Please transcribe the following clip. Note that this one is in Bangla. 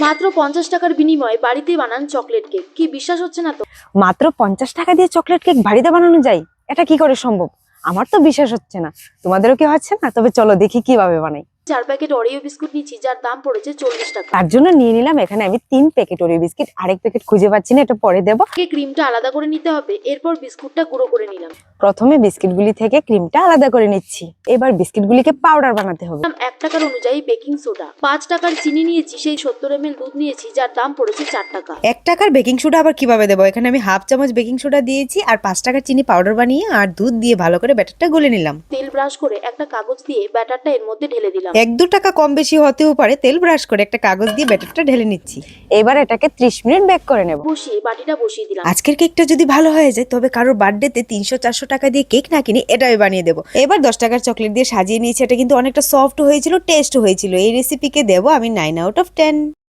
মাত্র পঞ্চাশ টাকার বিনিময়ে বাড়িতে বানান চকলেট কেক কি বিশ্বাস হচ্ছে না তো? মাত্র পঞ্চাশ টাকা দিয়ে চকলেট কেক বাড়িতে বানানো যায়? এটা কি করে সম্ভব? আমার তো বিশ্বাস হচ্ছে না। তোমাদেরও কি হচ্ছে না? তবে চলো দেখি কীভাবে বানাই। চার প্যাকেট অরিও বিস্কুট নিচ্ছি যার দাম পড়েছে চল্লিশ টাকা। তার জন্য নিয়ে নিলাম এখানে আমি তিন প্যাকেট ওরিও বিস্কিট আরেক প্যাকেট খুঁজে পাচ্ছি না এটা পরে দেবো। আগে ক্রিমটা আলাদা করে নিতে হবে এরপর বিস্কুটটা গুঁড়ো করে নিলাম। প্রথমে বিস্কিটগুলি থেকে ক্রিমটা আলাদা করে নিচ্ছি। এবার বিস্কিটগুলিকে পাউডার বানাতে হবে। এক টাকার অনুযায়ী বেকিং সোডা পাঁচ টাকার চিনি নিয়েছি সেই সত্তর এম দুধ নিয়েছি যার দাম পড়েছে চার টাকা। এক টাকার বেকিং সোডা আবার কীভাবে দেবো? এখানে আমি হাফ চামচ বেকিং সোডা দিয়েছি আর পাঁচ টাকার চিনি পাউডার বানিয়ে আর দুধ দিয়ে ভালো করে ব্যাটারটা গলে নিলাম। তেল ব্রাশ করে একটা কাগজ দিয়ে ব্যাটারটা এর মধ্যে ঢেলে দিলাম। এক দু টাকা কম বেশি হতেও পারে তেল ব্রাশ করে একটা কাগজ দিয়ে ব্যাটারটা ঢেলে নিচ্ছি। এবার এটাকে ত্রিশ মিনিট ব্যাক করে নেব। বসিয়ে বাটিটা বসিয়ে দিলাম। আজকের কেকটা যদি ভালো হয়ে যায় তবে কারোর বার্থডেতে তিনশো চারশো টাকা দিয়ে কেক না কিনে এটাই বানিয়ে দেবো। এবার দশ টাকার চকলেট দিয়ে সাজিয়ে নিয়েছি। এটা কিন্তু অনেকটা সফট হয়েছিল টেস্ট হয়েছিল। এই রেসিপিকে দেবো আমি নাইন আউট অফ টেন